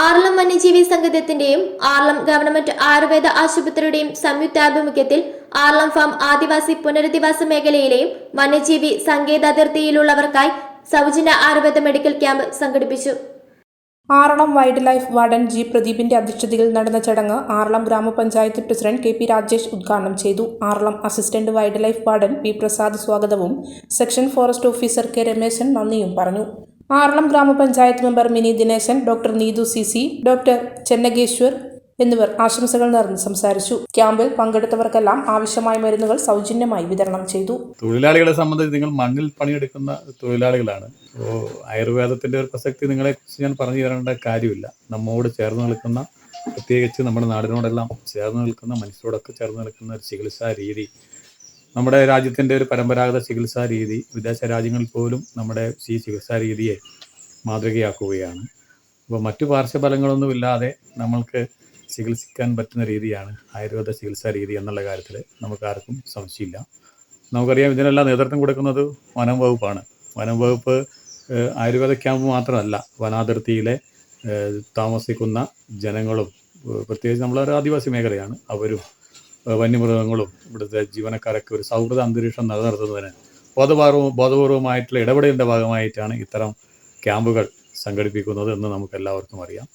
ആറളം വന്യജീവി സംഗീതത്തിന്റെയും ആർലം ഗവൺമെന്റ് ആയുർവേദ ആശുപത്രിയുടെയും സംയുക്താഭിമുഖ്യത്തിൽ ആർലം ഫാം ആദിവാസി പുനരധിവാസ മേഖലയിലെയും വന്യജീവി സങ്കേത അതിർത്തിയിലുള്ളവർക്കായി സൗജന്യ ആയുർവേദ മെഡിക്കൽ ക്യാമ്പ് സംഘടിപ്പിച്ചു. Aralam wild life warden G പ്രദീപിന്റെ അധ്യക്ഷതയിൽ നടന്ന ചടങ്ങ് ആറളം ഗ്രാമപഞ്ചായത്ത് പ്രസിഡന്റ് കെ പി രാജേഷ് ഉദ്ഘാടനം ചെയ്തു. Aralam assistant wild life warden P Prasad സ്വാഗതവും section forest officer K Rameshan നന്ദിയും പറഞ്ഞു. Aralam grama panchayat member Mini Dineshan doctor Neethu C C doctor Chennageshwar എന്നിവർ ആശംസകൾ നേർന്ന് സംസാരിച്ചു. ക്യാമ്പിൽ പങ്കെടുത്തവർക്കെല്ലാം ആവശ്യമായ മരുന്നുകൾ സൗജന്യമായി വിതരണം ചെയ്തു. തൊഴിലാളികളെ സംബന്ധിച്ച് നിങ്ങൾ മണ്ണിൽ പണിയെടുക്കുന്ന തൊഴിലാളികളാണ്. അപ്പോൾ ആയുർവേദത്തിന്റെ ഒരു പ്രസക്തി നിങ്ങളെ കുറിച്ച് ഞാൻ പറഞ്ഞു തരേണ്ട കാര്യമില്ല. നമ്മോട് ചേർന്ന് നിൽക്കുന്ന പ്രത്യേകിച്ച് നമ്മുടെ നാടിനോടെല്ലാം ചേർന്ന് നിൽക്കുന്ന മനുഷ്യരോടൊക്കെ ചേർന്ന് നിൽക്കുന്ന ഒരു ചികിത്സാ രീതി നമ്മുടെ രാജ്യത്തിന്റെ ഒരു പരമ്പരാഗത ചികിത്സാ രീതി വിദേശ രാജ്യങ്ങളിൽ പോലും നമ്മുടെ ഈ ചികിത്സാ രീതിയെ മാതൃകയാക്കുകയാണ്. അപ്പോൾ മറ്റു പാർശ്വഫലങ്ങളൊന്നുമില്ലാതെ നമ്മൾക്ക് ചികിത്സിക്കാൻ പറ്റുന്ന രീതിയാണ് ആയുർവേദ ചികിത്സാ രീതി എന്നുള്ള കാര്യത്തിൽ നമുക്ക് ആർക്കും സംശയമില്ല. നമുക്കറിയാം ഇതിനെല്ലാം നേതൃത്വം കൊടുക്കുന്നത് വനം വകുപ്പാണ്. വനം വകുപ്പ് ആയുർവേദ ക്യാമ്പ് മാത്രമല്ല വനാതിർത്തിയിലെ താമസിക്കുന്ന ജനങ്ങളും പ്രത്യേകിച്ച് നമ്മളൊരു ആദിവാസി മേഖലയാണ്. അവരും വന്യമൃഗങ്ങളും ഇവിടുത്തെ ജീവനക്കാരൊക്കെ ഒരു സൗഹൃദ അന്തരീക്ഷം നിലനിർത്തുന്നതിന് ബോധപൂർവ ബോധപൂർവമായിട്ടുള്ള ഇടപെടലിന്റെ ഭാഗമായിട്ടാണ് ഇത്തരം ക്യാമ്പുകൾ സംഘടിപ്പിക്കുന്നത് എന്ന് നമുക്ക് എല്ലാവർക്കും അറിയാം.